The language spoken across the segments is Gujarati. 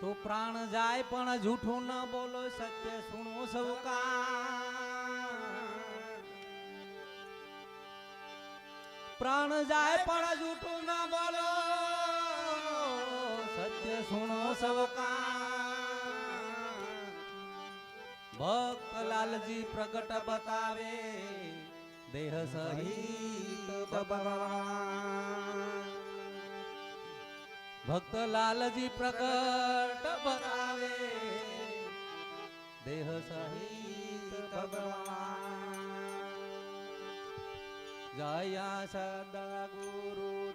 તો પ્રાણ જાય પણ જૂઠું ન બોલો, સત્ય સુણો સૌ પ્રાણ જાય પણ જૂઠું ન બોલો, સત્ય સુણો સૌ ભક્ત લાલજી પ્રગટ બતાવે, દેહ સહિત ભગવાન. ભક્ત લાલજી પ્રગટ બનાવે. દેહ સહિત ભગવાન. જયા સદા ગુરુ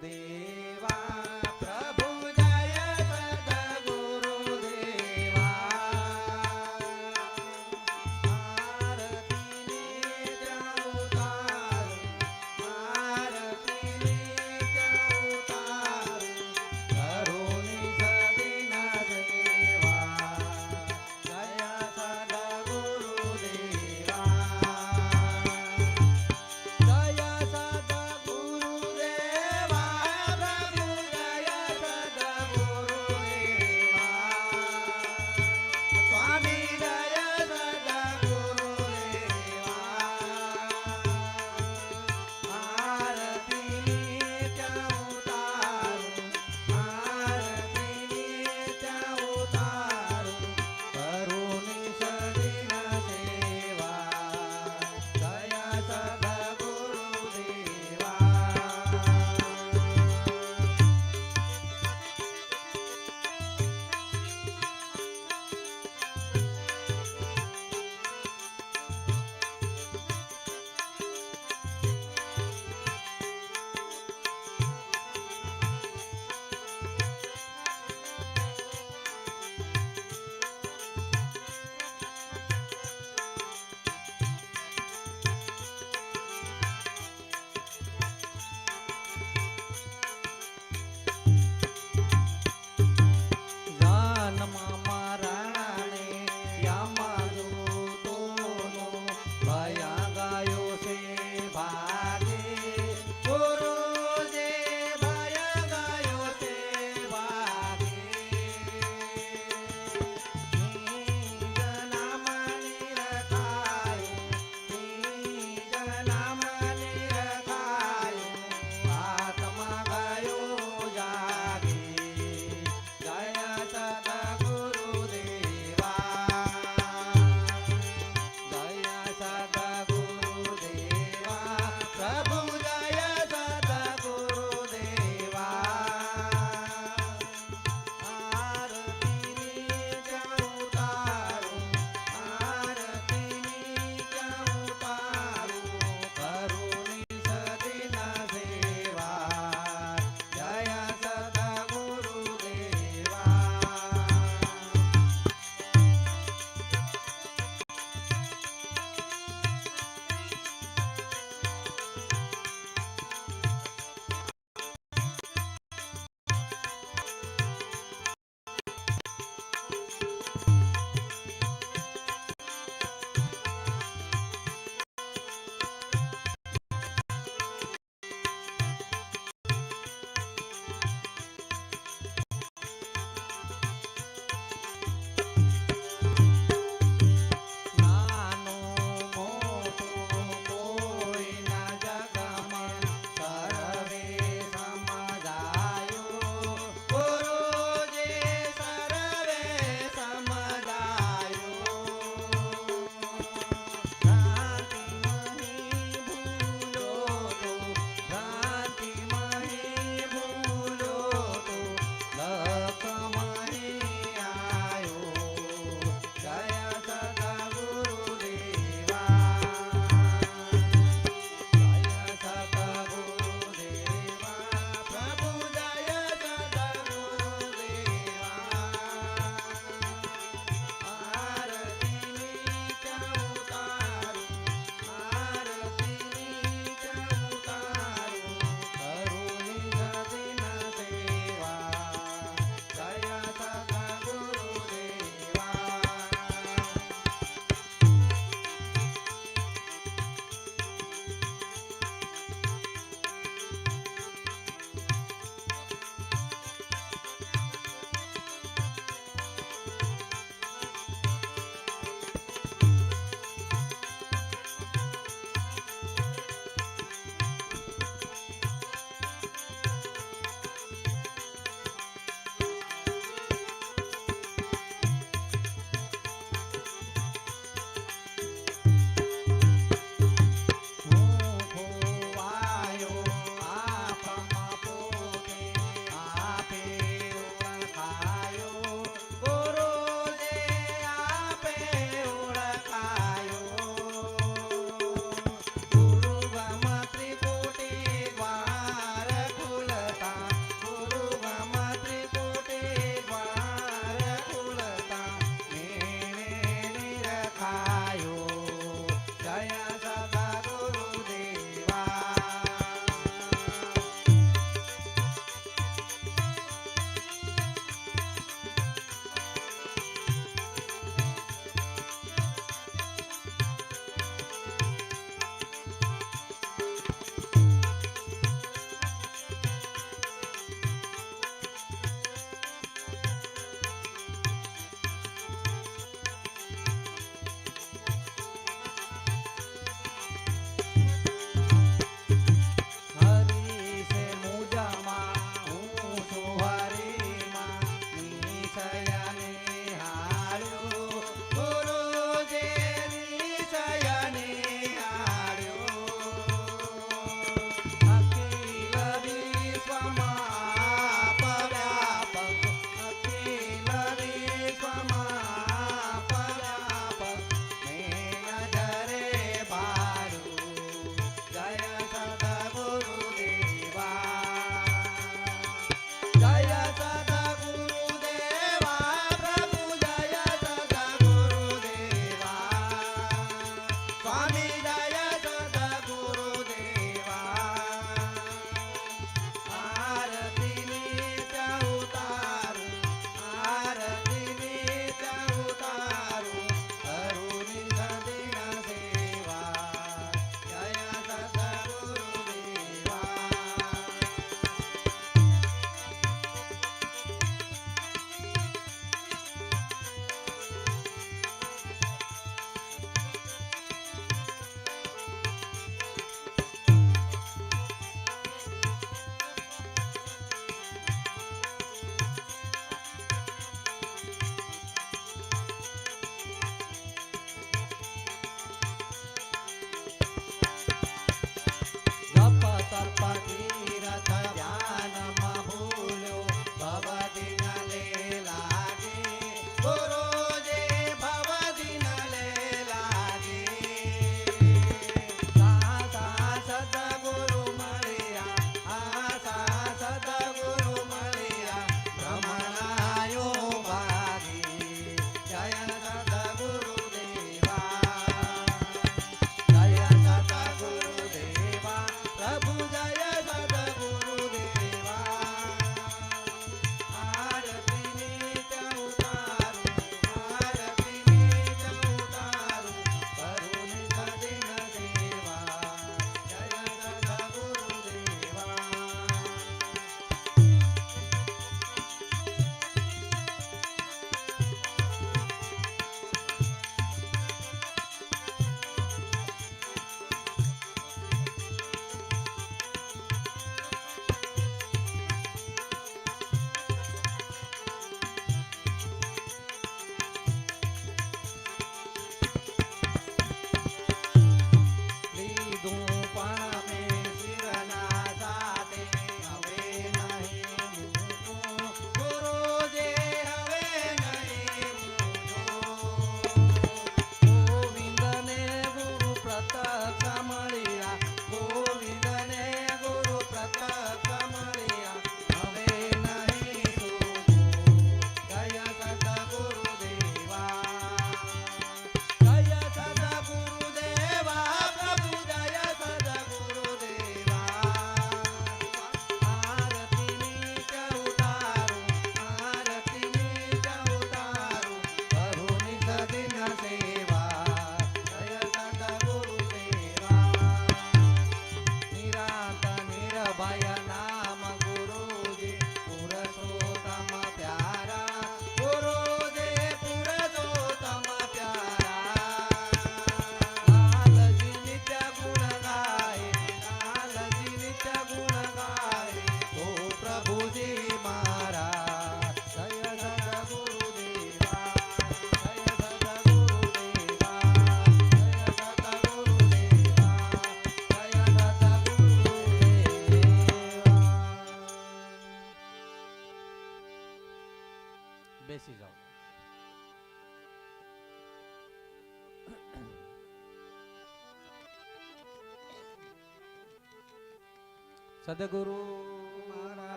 સદગુરુ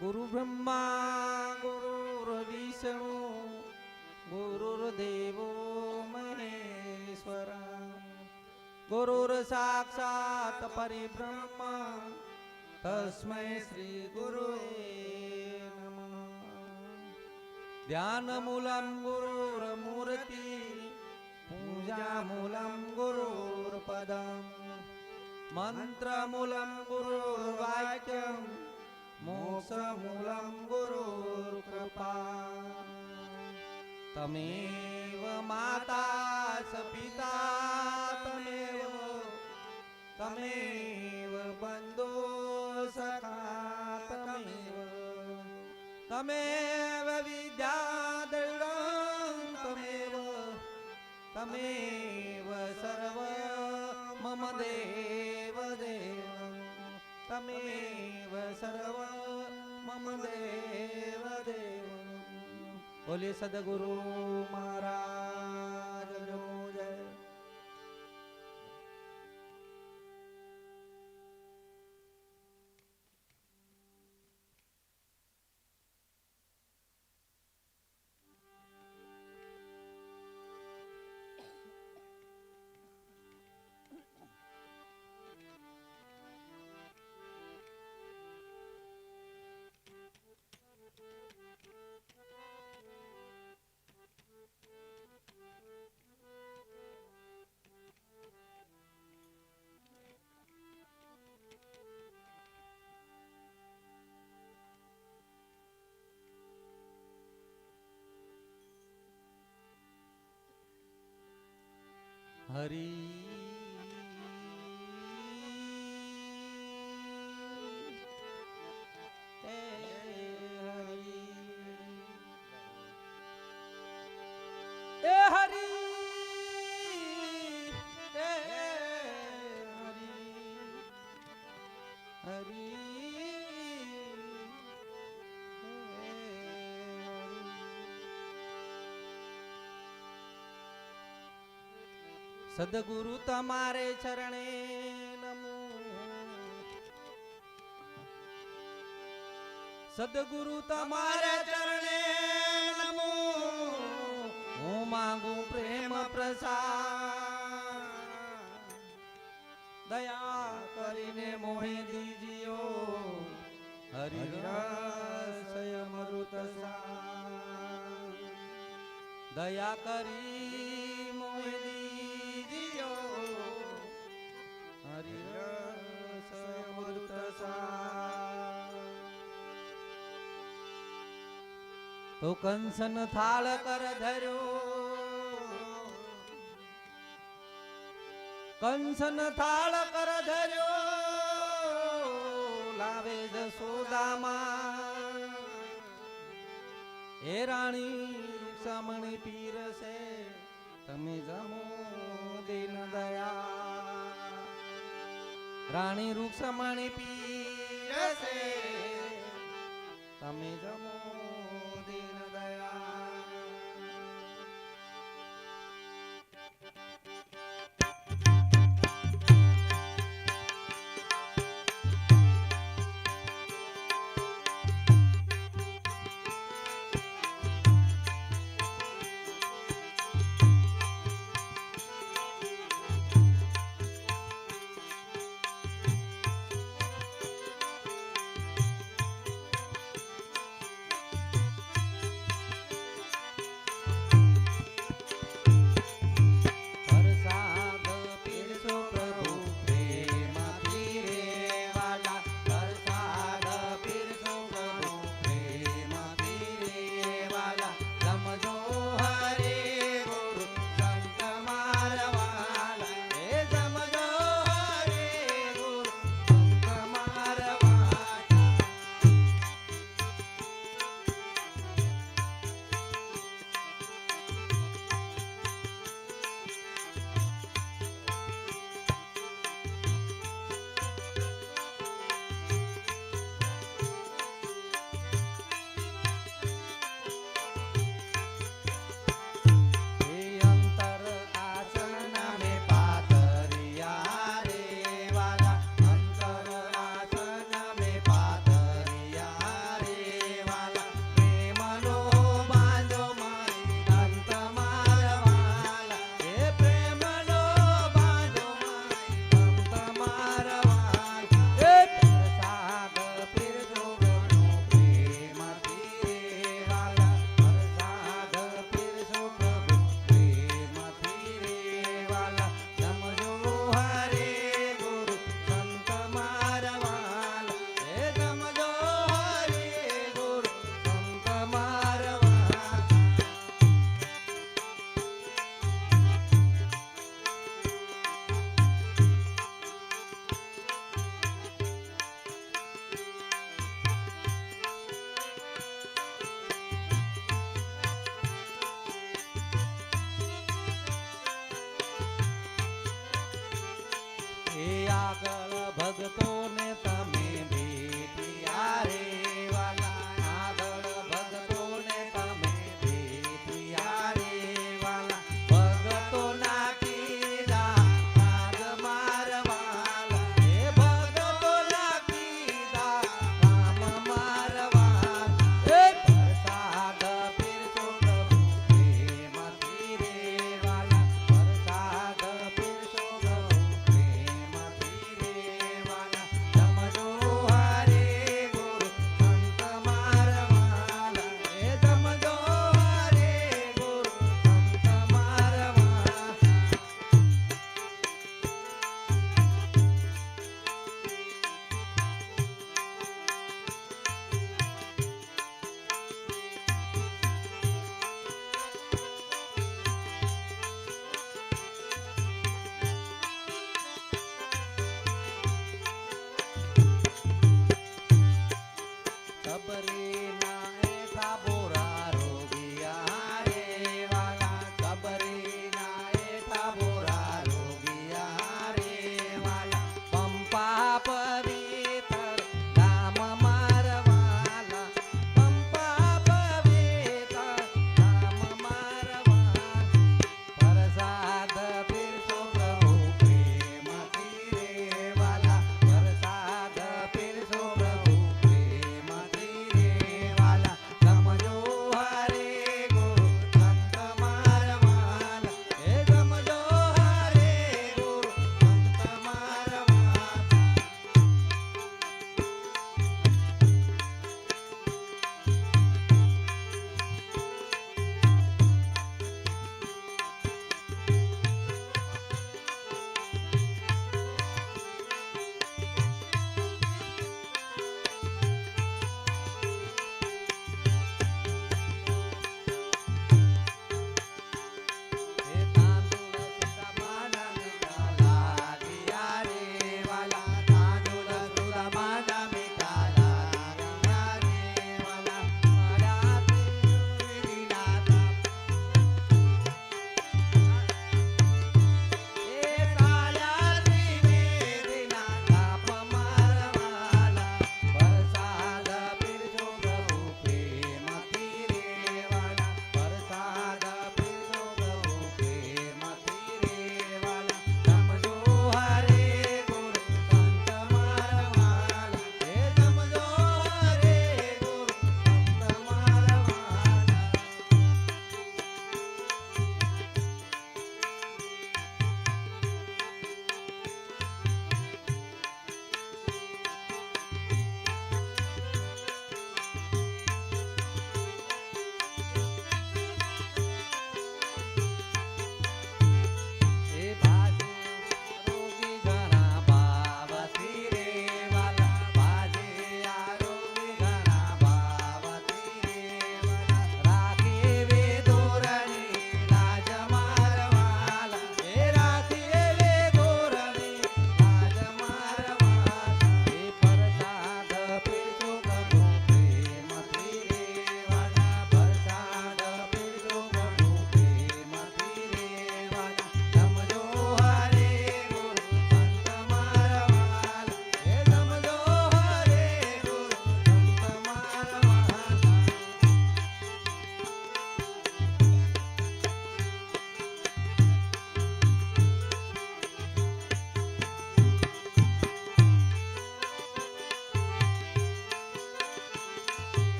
ગુરુ બ્રહ્મા ગુરુ વિષ્ણુ ગુરુર્દેવો મહેશ્વર ગુરુર સાક્ષાત પરિબ્રહ્મ તસ્મૈ શ્રી ગુરુ નમઃ ધ્યાનમૂલં ગુરુર્મૂર્તિ પૂજામૂલં ગુરુર્પદમ મંત્રમૂલં ગુરુર્વાક્યમ મોક્ષમૂલં ગુરુર્કૃપા તમેવ માતા સ પિતા તમેવ તમેવ બંધો સખા તમેવ તમેવ વિદ્યાદૈવં તમેવ તમેવ સર્વ મમ દેવ દેવ બોલે સદગુરુ મહારાજ हरी સદગુરુ તમારે ચરણે નમો. સદગુરુ તમારે ચરણે નમો. હું માંગુ પ્રેમ પ્રસાદ. દયા કરીને મોહી દીજીઓ. હરિરસય મૃત દયા કરી કંસન થાળ કર ધર્યો. કંસન થાળ કર ધર્યો. લાવે જસોદામાં હે રાણી, સમણી પીરસે તમે જમો દિન દયા. રાણી રૂક્ષમણી પીરસે તમે જમો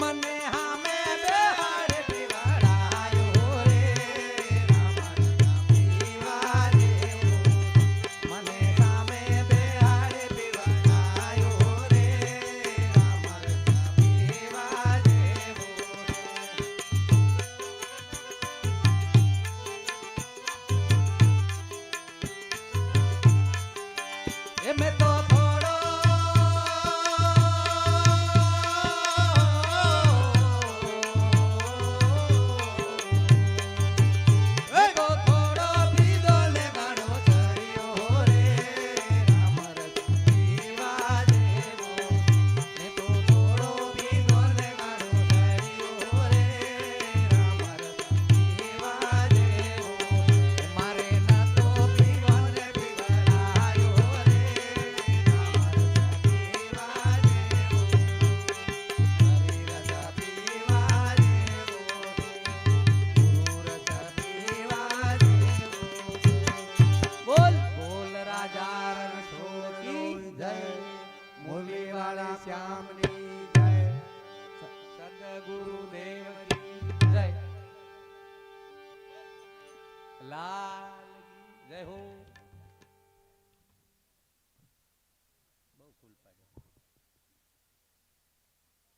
my name.